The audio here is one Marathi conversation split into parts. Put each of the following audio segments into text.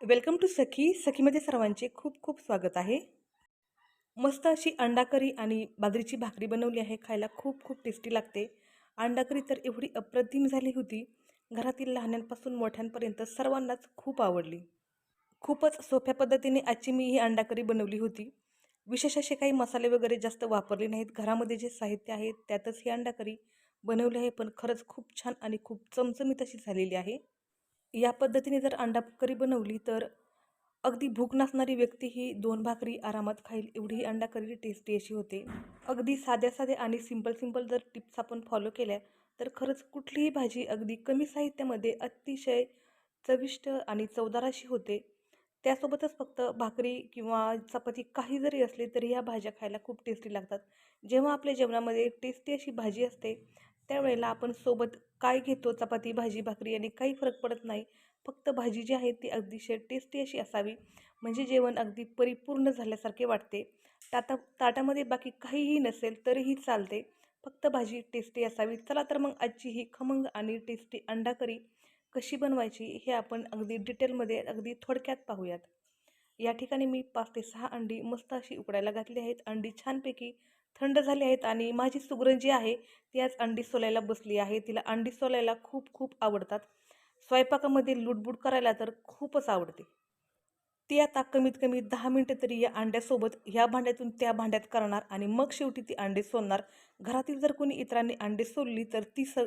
वेलकम टू सखी. सखीमध्ये सर्वांचे खूप खूप स्वागत आहे. मस्त अशी अंडाकरी आणि बाजरीची भाकरी बनवली आहे खायला खूप खूप टेस्टी लागते. अंडाकरी तर एवढी अप्रतिम झाली होती. घरातील लहानांपासून मोठ्यांपर्यंत सर्वांनाच खूप आवडली. खूपच सोप्या पद्धतीने आजची मी ही अंडाकरी बनवली होती. विशेष असे काही मसाले वगैरे जास्त वापरले नाहीत. घरामध्ये जे साहित्य आहे त्यातच ही अंडाकरी बनवली आहे. पण खरंच खूप छान आणि खूप चमचमीत अशी झालेली आहे. या पद्धतीने जर अंडा करी बनवली तर अगदी भूक नसणारी व्यक्ती ही दोन भाकरी आरामात खाईल एवढी ही अंडा करी टेस्टी अशी होते. अगदी साध्या साध्या आणि सिंपल सिंपल जर टिप्स आपण फॉलो केल्या तर खरंच कुठलीही भाजी अगदी कमी साहित्यामध्ये अतिशय चविष्ट आणि चवदार अशी होते. त्यासोबतच फक्त भाकरी किंवा चपाती काही जरी असली तरी ह्या भाज्या खायला खूप टेस्टी लागतात. जेव्हा आपल्या जेवणामध्ये टेस्टी अशी भाजी असते त्यावेळेला आपण सोबत काय घेतो? चपाती भाजी भाकरी आणि काही फरक पडत नाही. फक्त भाजी जी आहे ती अगदीशय टेस्टी अशी असावी. म्हणजे जेवण अगदी परिपूर्ण झाल्यासारखे वाटते. ताटा ताटामध्ये बाकी काहीही नसेल तरीही चालते. फक्त भाजी टेस्टी असावी. चला तर मग आजची ही खमंग आणि टेस्टी अंडा करी कशी बनवायची हे आपण अगदी डिटेलमध्ये अगदी थोडक्यात पाहूयात. या ठिकाणी मी पाच ते सहा अंडी मस्त अशी उकडायला घातली आहेत. अंडी छानपैकी थंड झाली आहेत आणि माझी सुगरण जी आहे ती आज अंडी सोलायला बसली आहे. तिला अंडी सोलायला खूप खूप आवडतात. स्वयंपाकामध्ये लुटबुट करायला तर खूपच आवडते. ती आता कमीत कमी दहा मिनटं तरी या अंड्यासोबत ह्या भांड्यातून त्या भांड्यात करणार आणि मग शेवटी ती अंडे सोलणार. घरातील जर कोणी इतरांनी अंडे सोलली तर ती स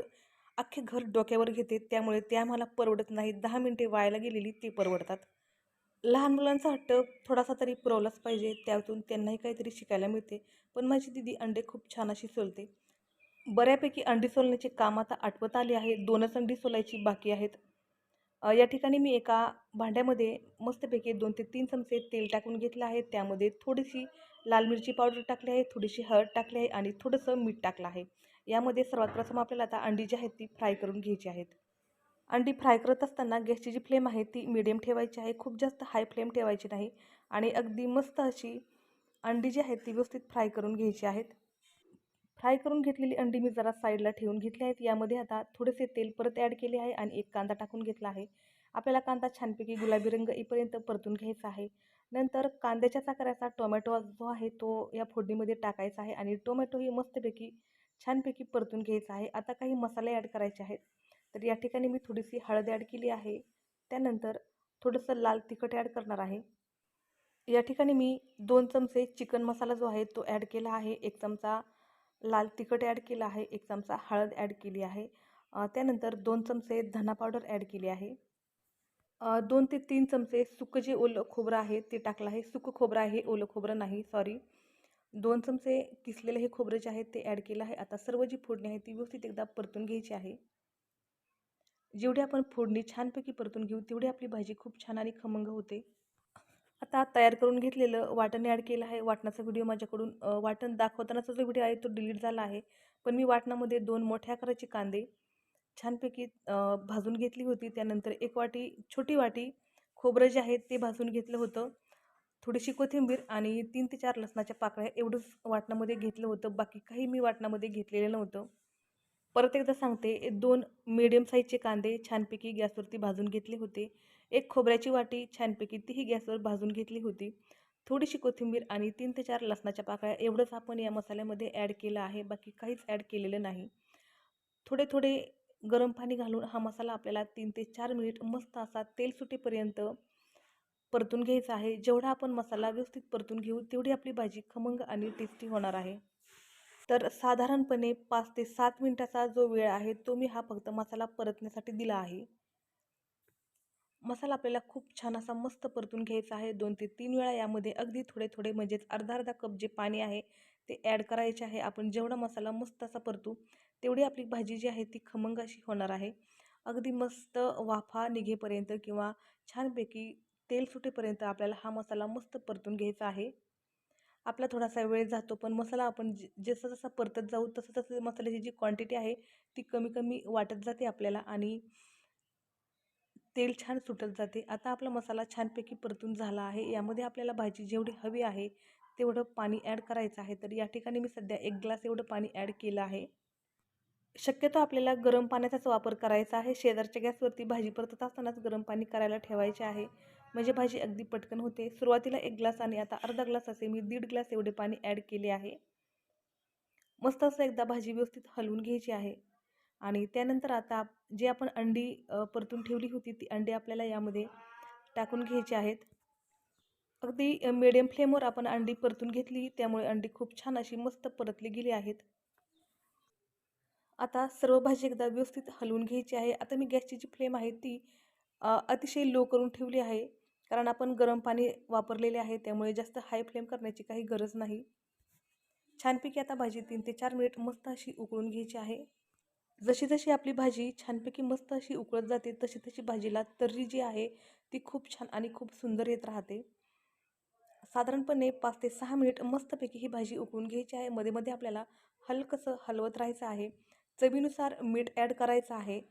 अख्खे घर डोक्यावर घेते. त्यामुळे त्या मला परवडत नाही. दहा मिनटे वायाला गेलेली ते परवडतात. लहान मुलांचा हट्ट थोडासा तरी पुरवलाच पाहिजे त्यातून त्यांनाही काहीतरी शिकायला मिळते. पण माझी दिदी अंडे खूप छान अशी सोलते. बऱ्यापैकी अंडी सोलण्याचे काम आता आठवत आले आहे दोनच अंडी सोलायची बाकी आहेत. या ठिकाणी मी एका भांड्यामध्ये मस्तपैकी दोन ते तीन चमचे तेल टाकून घेतलं आहे. त्यामध्ये थोडीशी लाल मिरची पावडर टाकली आहे थोडीशी हळद टाकली आहे आणि थोडंसं मीठ टाकलं आहे. यामध्ये सर्वात प्रथम आपल्याला आता अंडी जी आहेत ती फ्राय करून घ्यायची आहेत. अंडी फ्राय करत असताना गॅसची जी फ्लेम आहे ती मिडियम ठेवायची आहे. खूप जास्त हाय फ्लेम ठेवायची नाही आणि अगदी मस्त अशी अंडी जी आहेत ती व्यवस्थित फ्राय करून घ्यायची आहेत. फ्राय करून घेतलेली अंडी मी जरा साईडला ठेवून घेतली आहेत. यामध्ये आता थोडेसे तेल परत ॲड केले आहे आणि एक कांदा टाकून घेतला आहे. आपल्याला कांदा छानपैकी गुलाबी रंग येईपर्यंत परतून घ्यायचा आहे. नंतर कांद्याच्या चाकऱ्याचा टोमॅटो जो आहे तो या फोडणीमध्ये टाकायचा आहे आणि टोमॅटोही मस्तपैकी छानपैकी परतून घ्यायचा आहे. आता काही मसाले ॲड करायचे आहेत. तर या ठिकाणी मी थोडीशी हळद ॲड केली आहे. त्यानंतर थोडंसं लाल तिखट ॲड करणार आहे. या ठिकाणी मी दोन चमचे चिकन मसाला जो आहे तो ॲड केला आहे. एक चमचा लाल तिखट ॲड केला आहे. एक चमचा हळद ॲड केली आहे. त्यानंतर दोन चमचे धना पावडर ॲड केली आहे. दोन ते तीन चमचे सुकं जे ओलं खोबरं आहे ते टाकलं आहे. सुकं खोबरं आहे ओलं खोबरं नाही सॉरी दोन चमचे किसलेलं हे खोबरं जे आहे ते ॲड केलं आहे. आता सर्व जी फोडणी आहे ती व्यवस्थित एकदा परतून घ्यायची आहे. जेवढी आपण फोडणी छानपैकी परतून घेऊ तेवढी आपली भाजी खूप छान आणि खमंग होते. आता तयार करून घेतलेलं वाटण ॲड केलं आहे. वाटणाचा व्हिडिओ माझ्याकडून वाटण दाखवतानाचा जो व्हिडिओ आहे तो डिलीट झाला आहे. पण मी वाटणामध्ये दोन मोठ्या आकाराचे कांदे छानपैकी भाजून घेतली होती. त्यानंतर एक वाटी छोटी वाटी खोबरं जे आहे ते भाजून घेतलं होतं. थोडीशी कोथिंबीर आणि तीन ते चार लसणाच्या पाकळ्या एवढंच वाटणामध्ये घेतलं होतं. बाकी काही मी वाटणामध्ये घेतलेलं नव्हतं. परत एकदा सांगते दोन मिडियम साईजचे कांदे छानपैकी गॅसवरती भाजून घेतले होते. एक खोबऱ्याची वाटी छानपैकी तीही गॅसवर भाजून घेतली होती. थोडीशी कोथिंबीर आणि तीन ते चार लसणाच्या पाकळ्या एवढंच आपण या मसाल्यामध्ये ॲड केलं आहे. बाकी काहीच ॲड केलेलं नाही. थोडे थोडे गरम पाणी घालून हा मसाला आपल्याला तीन ते चार मिनिट मस्त असा तेल सुटेपर्यंत परतून घ्यायचा आहे. जेवढा आपण मसाला व्यवस्थित परतून घेऊ तेवढी आपली भाजी खमंग आणि टेस्टी होणार आहे. तर साधारणपणे पाच ते सात मिनटाचा जो वेळ आहे तो मी हा फक्त मसाला परतण्यासाठी दिला आहे. मसाला आपल्याला खूप छान असा मस्त परतून घ्यायचा आहे. दोन ते तीन वेळा यामध्ये अगदी थोडे थोडे म्हणजेच अर्धा अर्धा कप जे पाणी आहे ते ॲड करायचे आहे. आपण जेवढा मसाला मस्त असा परतू तेवढी आपली भाजी जी आहे ती खमंग अशी होणार आहे. अगदी मस्त वाफा निघेपर्यंत किंवा छानपैकी तेल सुटेपर्यंत आपल्याला हा मसाला मस्त परतून घ्यायचा आहे. आपला थोडासा वेळ जातो. पण मसाला आपण जसं जसं परतत जाऊ तसं तसं मसाल्याची जी क्वांटिटी आहे ती कमी कमी वाटत जाते आपल्याला आणि तेल छान सुटत जाते. आता आपला मसाला छानपैकी परतून झाला आहे. यामध्ये आपल्याला भाजी जेवढी हवी आहे तेवढं पाणी ॲड करायचं आहे. तर या ठिकाणी मी सध्या एक ग्लास एवढं पाणी ॲड केलं आहे. शक्यतो आपल्याला गरम पाण्याचाच वापर करायचा आहे. शेजारच्या गॅसवरती भाजी परतत असतानाच गरम पाणी करायला ठेवायचे आहे. म्हणजे भाजी अगदी पटकन होते. सुरुवातीला एक ग्लास आणि आता अर्धा ग्लास असे मी दीड ग्लास एवढे पाणी ॲड केले आहे. मस्त असं एकदा भाजी व्यवस्थित हलवून घ्यायची आहे. आणि त्यानंतर आता जे आपण अंडी परतून ठेवली होती ती अंडी आपल्याला यामध्ये टाकून घ्यायची आहेत. अगदी मिडियम फ्लेमवर आपण अंडी परतून घेतली त्यामुळे अंडी खूप छान अशी मस्त परतली गेली आहेत. आता सर्व भाजी एकदा व्यवस्थित हलवून घ्यायची आहे. आता मी गॅसची जी फ्लेम आहे ती अतिशय लो करून ठेवली आहे. कारण आपण गरम पाणी वापरलेले आहे त्यामुळे जास्त हाय फ्लेम करण्याची काही गरज नाही. छानपैकी आता भाजी तीन ते चार मिनिट मस्त अशी उकळून घ्यायची आहे. जशी जशी आपली भाजी छानपैकी मस्त अशी उकळत जाते तशी तशी भाजीला तर्री जी आहे ती खूप छान आणि खूप सुंदर येत राहते. साधारणपणे पाच ते सहा मिनिट मस्तपैकी ही भाजी उकळून घ्यायची आहे. मध्ये मध्ये आपल्याला हलकंसं हलवत राहायचं आहे. चवीनुसार मीठ ॲड करायचं आहे.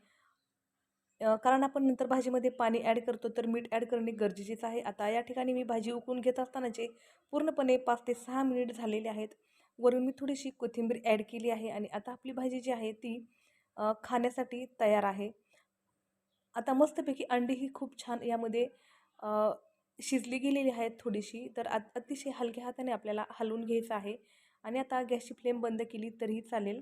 कारण आपण नंतर भाजीमध्ये पाणी ॲड करतो तर मीठ ॲड करणे गरजेचेच आहे. आता या ठिकाणी मी भाजी उकळून घेत असतानाचे पूर्णपणे पाच ते सहा मिनिट झालेले आहेत वरून मी थोडीशी कोथिंबीर ॲड केली आहे आणि आता आपली भाजी जी आहे ती खाण्यासाठी तयार आहे. आता मस्तपैकी अंडी ही खूप छान यामध्ये शिजली गेलेली आहेत थोडीशी तर अतिशय हलक्या हाताने आपल्याला हलवून घ्यायचं आहे. आणि आता गॅसची फ्लेम बंद केली तरीही चालेल.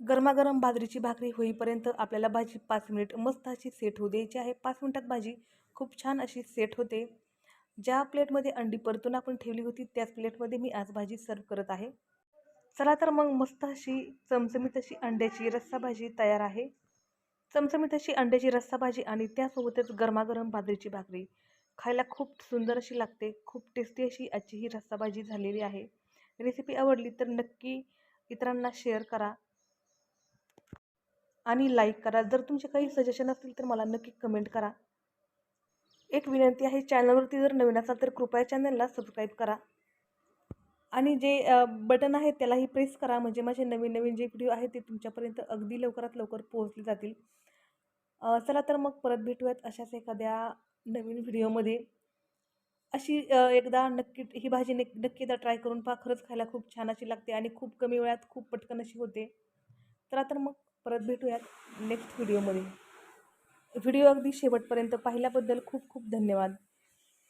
गरमागरम बाजरीची भाकरी होईपर्यंत आपल्याला भाजी पाच मिनिट मस्त अशी सेट होऊ द्यायची आहे. पाच मिनटात भाजी खूप छान अशी सेट होते. ज्या प्लेटमध्ये अंडी परतून आपण ठेवली होती त्याच प्लेटमध्ये मी आज भाजी सर्व करत आहे. चला तर मग मस्त अशी चमचमीत अशी अंड्याची रस्सा भाजी तयार आहे. चमचमीत अशी अंड्याची रस्सा भाजी आणि त्यासोबतच गरमागरम बाजरीची भाकरी. खायला खूप सुंदर अशी लागते. खूप टेस्टी अशी आजची ही रस्सा भाजी झालेली आहे. रेसिपी आवडली तर नक्की इतरांना शेअर करा. आणि लाईक करा. जर तुमचे काही सजेशन असतील तर मला नक्की कमेंट करा. एक विनंती आहे चॅनलवरती जर नवीन असाल तर कृपया चॅनलला सबस्क्राईब करा. आणि जे बटन आहे त्यालाही प्रेस करा. म्हणजे माझे नवीन नवीन जे व्हिडिओ आहेत ते तुमच्यापर्यंत अगदी लवकरात लवकर पोहोचले जातील. चला तर मग परत भेटूयात अशाच एखाद्या नवीन व्हिडिओमध्ये अशी एकदा नक्की ही भाजी नक्की एकदा ट्राय करून पहा. खरंच खायला खूप छान अशी लागते आणि खूप कमी वेळात खूप पटकन अशी होते. चला तर मग परत भेटूयात नेक्स्ट व्हिडिओमध्ये व्हिडिओ अगदी शेवटपर्यंत पाहिल्याबद्दल खूप खूप धन्यवाद.